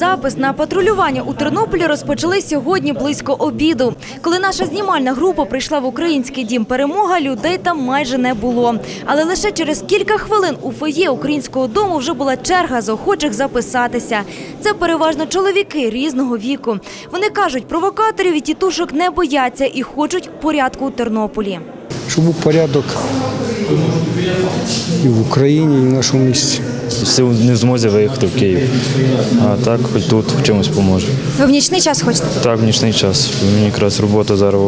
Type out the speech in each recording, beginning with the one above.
Запис на патрулювання у Тернополі розпочали сьогодні близько обіду. Коли наша знімальна група прийшла в український дім перемога, людей там майже не було. Але лише через кілька хвилин у фоє українського дому вже була черга з охочих записатися. Це переважно чоловіки різного віку. Вони кажуть, провокаторів і тітушок не бояться і хочуть порядку у Тернополі. щоб був порядок і в Україні, і в нашому місті. Всі не в змозі виїхати в Київ. А так, хоч тут в чомусь поможе. Ви в нічний час хочете? Так, в нічний час. Мені якраз робота зараз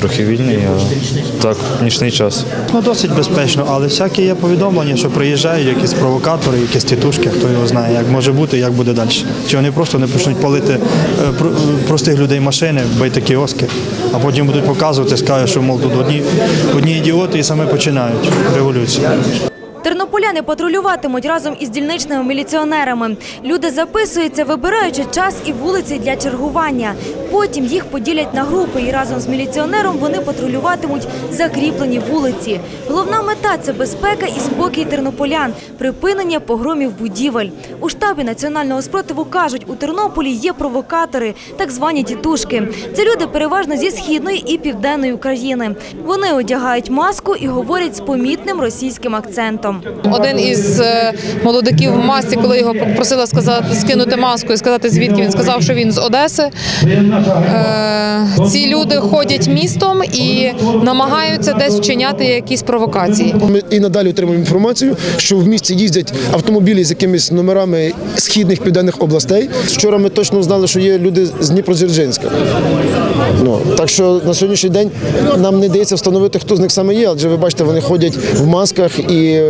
трохи вільний, а так, в нічний час. Ну, досить безпечно, але всякі є повідомлення, що приїжджають якісь провокатори, якісь тітушки, хто його знає, як може бути, як буде далі. Чи вони просто не почнуть палити е, простих людей машини, бити кіоски, а потім будуть показувати, скажуть, що мов тут одні, одні ідіоти і саме починають революцію. Тернополяни патрулюватимуть разом із дільничними міліціонерами. Люди записуються, вибираючи час і вулиці для чергування. Потім їх поділять на групи і разом з міліціонером вони патрулюватимуть закріплені вулиці. Головна мета це безпека і спокій тернополян, припинення погромів будівель. У штабі національного спротиву кажуть, у Тернополі є провокатори, так звані тітушки. Це люди переважно зі східної і південної України. Вони одягають маску і говорять з помітним російським акцентом. Один із е, молодиків в масці, коли його попросила сказати скинути маску і сказати звідки він сказав, що він з Одеси. Е, Ці люди ходять містом і намагаються десь вчиняти якісь провокації. Ми і надалі отримуємо інформацію, що в місті їздять автомобілі з якимись номерами східних південних областей. Вчора ми точно знали, що є люди з Дніпродзержинська. Ну так що на сьогоднішній день нам не дається встановити, хто з них саме є, адже ви бачите, вони ходять в масках і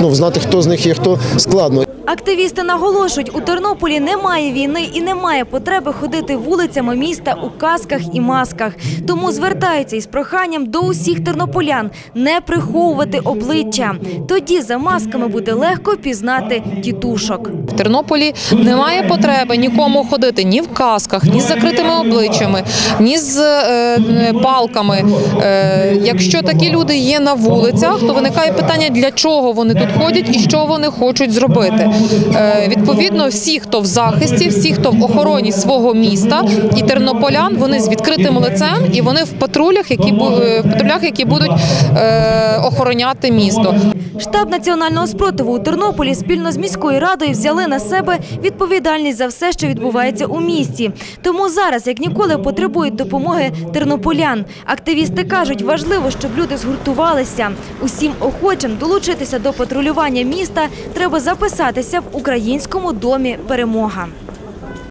ну, знати, хто з них є, хто складно. Активісти наголошують, у Тернополі немає війни і немає потреби ходити вулицями міста у касках і масках. Тому звертаються із проханням до усіх тернополян не приховувати обличчя. Тоді за масками буде легко пізнати тітушок. В Тернополі немає потреби нікому ходити ні в касках, ні з закритими обличчями, ні з е, палками. Е, якщо такі люди є на вулицях, то виникає питання, для чого вони тут ходять і що вони хочуть зробити. Е, відповідно, всі, хто в захисті, всі, хто в охороні свого міста і тернополян, вони з відкритим лицем і вони в патрулях, які е, в патрулях, які будуть е, охороняти місто. Штаб національного спротиву у Тернополі спільно з міською радою взяли на себе відповідальність за все, що відбувається у місті. Тому зараз, як ніколи, потребують допомоги тернополян. Активісти кажуть, важливо, щоб люди згуртувалися. Усім охочим долучитися до патрулювання міста треба записатися в українському домі Перемога.